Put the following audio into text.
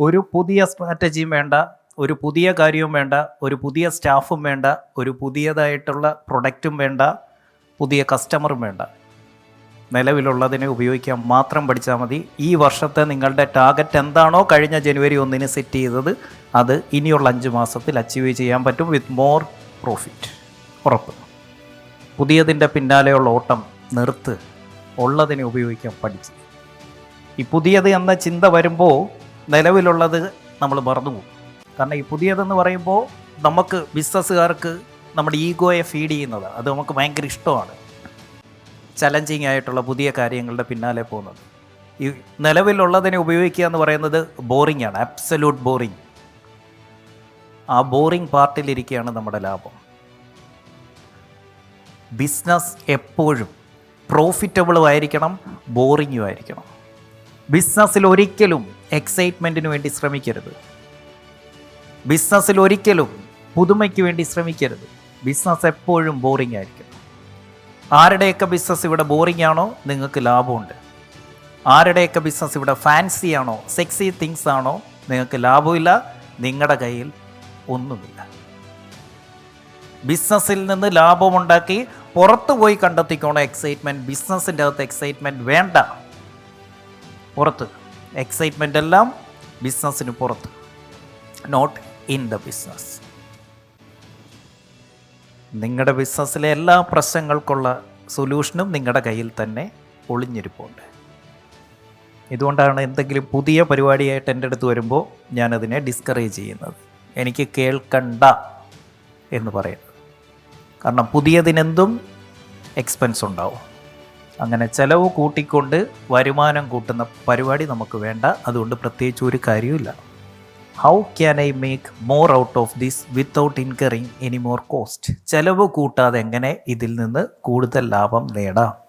ഒരു പുതിയ സ്ട്രാറ്റജിയും വേണ്ട ഒരു പുതിയ കാര്യവും വേണ്ട ഒരു പുതിയ സ്റ്റാഫും വേണ്ട ഒരു പുതിയതായിട്ടുള്ള പ്രൊഡക്റ്റും വേണ്ട പുതിയ കസ്റ്റമറും വേണ്ട. നിലവിലുള്ളതിനെ ഉപയോഗിക്കാൻ മാത്രം പഠിച്ചാൽ മതി. ഈ വർഷത്തെ നിങ്ങളുടെ ടാർഗറ്റ് എന്താണോ കഴിഞ്ഞ ജനുവരി ഒന്നിന് സെറ്റ് ചെയ്തത് അത് ഇനിയുള്ള അഞ്ച് മാസത്തിൽ അച്ചീവ് ചെയ്യാൻ പറ്റും വിത്ത് മോർ പ്രോഫിറ്റ് ഉറപ്പ്. പുതിയതിന്റെ പിന്നാലെയുള്ള ഓട്ടം നിർത്ത്. ഉള്ളതിനെ ഉപയോഗിക്കാൻ പഠിച്ച്. ഈ പുതിയത് എന്ന ചിന്ത വരുമ്പോൾ നിലവിലുള്ളത് നമ്മൾ മറന്നുപോകും. കാരണം ഈ പുതിയതെന്ന് പറയുമ്പോൾ നമുക്ക് ബിസിനസ്സുകാർക്ക് നമ്മുടെ ഈഗോയെ ഫീഡ് ചെയ്യുന്നത് അത് നമുക്ക് ഭയങ്കര ഇഷ്ടമാണ്. ചലഞ്ചിങ് ആയിട്ടുള്ള പുതിയ കാര്യങ്ങളുടെ പിന്നാലെ പോകുന്നത്. ഈ നിലവിലുള്ളതിനെ ഉപയോഗിക്കുക എന്ന് പറയുന്നത് ബോറിംഗ് ആണ് അബ്സല്യൂട്ട് ബോറിംഗ് ആ ബോറിംഗ് പാർട്ടിലിരിക്കുകയാണ് നമ്മുടെ ലാഭം. ബിസിനസ് എപ്പോഴും പ്രോഫിറ്റബിളും ആയിരിക്കണം ബോറിങ്ങും ആയിരിക്കണം. ബിസിനസ്സിൽ ഒരിക്കലും എക്സൈറ്റ്മെന്റിന് വേണ്ടി ശ്രമിക്കരുത്. ബിസിനസ്സിൽ ഒരിക്കലും പുതുമയ്ക്ക് വേണ്ടി ശ്രമിക്കരുത്. ബിസിനസ് എപ്പോഴും ബോറിംഗ് ആയിരിക്കും. ആരുടെയൊക്കെ ബിസിനസ് ഇവിടെ ബോറിംഗ് ആണോ? നിങ്ങൾക്ക് ലാഭമുണ്ട്. ആരുടെയൊക്കെ ബിസിനസ് ഇവിടെ ഫാൻസി ആണോ? സെക്സി തിങ്സ് ആണോ? നിങ്ങൾക്ക് ലാഭമില്ല. നിങ്ങളുടെ കയ്യിൽ ഒന്നുമില്ല. ബിസിനസ്സിൽ നിന്ന് ലാഭമുണ്ടാക്കി പുറത്തുപോയി പോയി കണ്ടെത്തിക്കോണം. എക്സൈറ്റ്മെന്റ് ബിസിനസ്സിന്റെ അകത്ത് എക്സൈറ്റ്മെന്റ് വേണ്ട. പുറത്ത്. എക്സൈറ്റ്മെന്റ് എല്ലാം ബിസിനസ്സിന് പുറത്ത്. നോട്ട് ഇൻ ദ ബിസിനസ് നിങ്ങളുടെ ബിസിനസ്സിലെ എല്ലാ പ്രശ്നങ്ങൾക്കുള്ള സൊല്യൂഷനും നിങ്ങളുടെ കയ്യിൽ തന്നെ ഒളിഞ്ഞിരിപ്പുണ്ട്. ഇതുകൊണ്ടാണ് എന്തെങ്കിലും പുതിയ പരിപാടിയായിട്ട് എന്റെ അടുത്ത് വരുമ്പോൾ ഞാനതിനെ ഡിസ്കറേജ് ചെയ്യുന്നത്. എനിക്ക് കേൾക്കണ്ട എന്ന് പറയുന്നത്. കാരണം പുതിയതിനെന്തും എക്സ്പെൻസ് ഉണ്ടാവും. അങ്ങനെ ചിലവ് കൂട്ടിക്കൊണ്ട് വരുമാനം കൂട്ടുന്ന പരിപാടി നമുക്ക് വേണ്ട. അതുകൊണ്ട് പ്രത്യേകിച്ച് ഒരു കാര്യമില്ല how can I make more out of this without incurring any more cost ചിലവ് കൂട്ടാതെ എങ്ങനെ ഇതിൽ നിന്ന് കൂടുതൽ ലാഭം നേടാം?